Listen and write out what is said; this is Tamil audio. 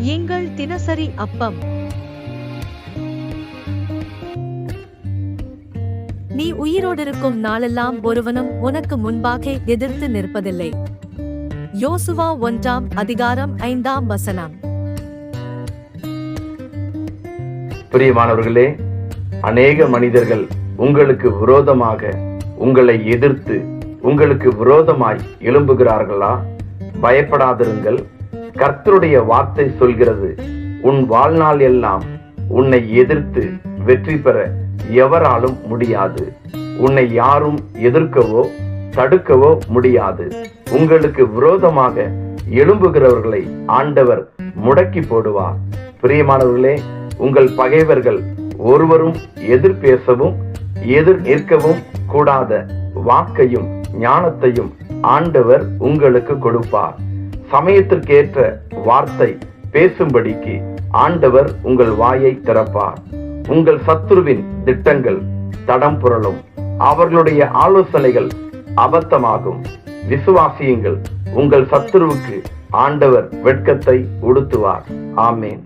எங்கள் தினசரி அப்பம். நீ உயிரோடிருக்கும் நாளெல்லாம் ஒருவனும் உனக்கு முன்பாக எதிர்த்து நிற்பதில்லை. யோசுவா ஒன்றாம் அதிகாரம் ஐந்தாம் வசனம். பிரியமானவர்களே அநேக மனிதர்கள் உங்களுக்கு விரோதமாக உங்களை எதிர்த்து உங்களுக்கு விரோதமாய் எழும்புகிறார்களா? பயப்படாதிருங்கள். கர்த்தருடைய வார்த்தை சொல்கிறது உன் வாழ்நாள் எல்லாம் உன்னை எதிர்த்து வெற்றி பெற எவராலும் முடியாது. உன்னை யாரும் எதிர்க்கவோ தடுக்கவோ முடியாது. உங்களுக்கு விரோதமாக எழும்புகிறவர்களை ஆண்டவர் முடக்கி போடுவார். பிரியமானவர்களே உங்கள் பகைவர்கள் ஒருவரும் எதிர் பேசவும் எதிர் நிற்கவும் கூடாத வாக்கையும் ஞானத்தையும் ஆண்டவர் உங்களுக்கு கொடுப்பார். சமயத்திற்கேற்ற வார்த்தை பேசும்படிக்கு ஆண்டவர் உங்கள் வாயை திறப்பார். உங்கள் சத்துருவின் திட்டங்கள் தடம் புரளும். அவர்களுடைய ஆலோசனைகள் அபத்தமாகும். விசுவாசியுங்கள். உங்கள் சத்துருவுக்கு ஆண்டவர் வெட்கத்தை உடுத்துவார். ஆமேன்.